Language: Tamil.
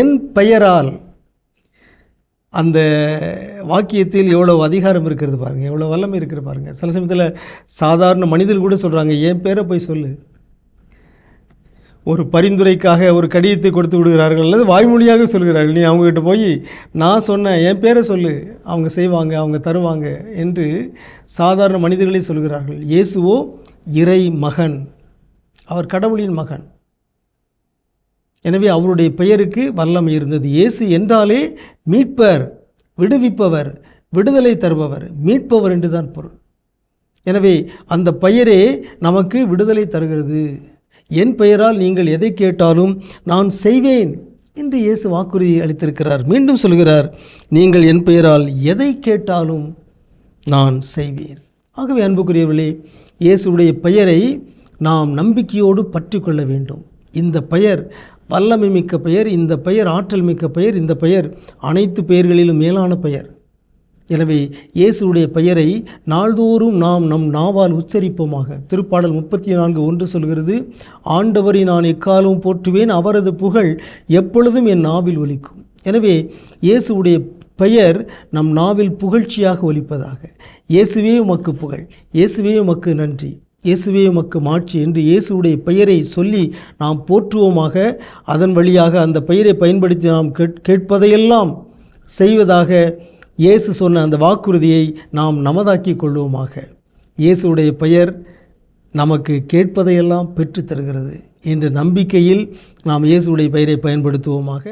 என் பெயரால் அந்த வாக்கியத்தில் எவ்வளோ அதிகாரம் இருக்கிறது பாருங்கள் எவ்வளோ வல்லமை இருக்கிறது பாருங்கள் சில சமயத்தில் சாதாரண மனிதர்கள் கூட சொல்கிறாங்க என் பேரை போய் சொல்லு. ஒரு பரிந்துரைக்காக ஒரு கடிதத்தை கொடுத்து விடுகிறார்கள் அல்லது வாய்மொழியாக சொல்கிறார்கள். நீ அவங்ககிட்ட போய் நான் சொன்னேன் என் பேரை சொல்லு. அவங்க செய்வாங்க அவங்க தருவாங்க என்று சாதாரண மனிதர்களே சொல்கிறார்கள். இயேசுவோ இறை மகன் அவர் கடவுளின் மகன். எனவே அவருடைய பெயருக்கு வல்லமை இருந்தது. இயேசு என்றாலே மீட்பர் விடுவிப்பவர் விடுதலை தருபவர் மீட்பவர் என்று தான் பொருள். எனவே அந்த பெயரே நமக்கு விடுதலை தருகிறது. என் பெயரால் நீங்கள் எதை கேட்டாலும் நான் செய்வேன் என்று இயேசு வாக்குறுதி அளித்திருக்கிறார். மீண்டும் சொல்கிறார் நீங்கள் என் பெயரால் எதை கேட்டாலும் நான் செய்வேன். ஆகவே அன்புக்குரியவர்களே இயேசுடைய பெயரை நாம் நம்பிக்கையோடு பற்றி கொள்ள வேண்டும். இந்த பெயர் வல்லமை மிக்க பெயர் இந்த பெயர் ஆற்றல் மிக்க பெயர் இந்த பெயர் அனைத்து பெயர்களிலும் மேலான பெயர். எனவே இயேசுடைய பெயரை நாள்தோறும் நாம் நம் நாவால் உச்சரிப்போமாக. திருப்பாடல் முப்பத்தி நான்கு ஒன்று சொல்கிறது ஆண்டவரை நான் எக்காலும் போற்றுவேன் அவரது புகழ் எப்பொழுதும் என் நாவில் ஒலிக்கும். எனவே இயேசுடைய பெயர் நம் நாவில் புகழ்ச்சியாக ஒலிப்பதாக. இயேசுவே உமக்கு புகழ் இயேசுவே உமக்கு நன்றி. இயேசுவே உமக்கு மாட்சி என்று இயேசுடைய பெயரை சொல்லி நாம் போற்றுவோமாக. அதன் வழியாக அந்த பெயரை பயன்படுத்தி நாம் கேட் கேட்பதையெல்லாம் செய்வதாக இயேசு சொன்ன அந்த வாக்குறுதியை நாம் நமதாக்கி கொள்வோமாக. இயேசுடைய பெயர் நமக்கு கேட்பதையெல்லாம் பெற்றுத் தருகிறது என்ற நம்பிக்கையில் நாம் இயேசுடைய பெயரை பயன்படுத்துவோமாக.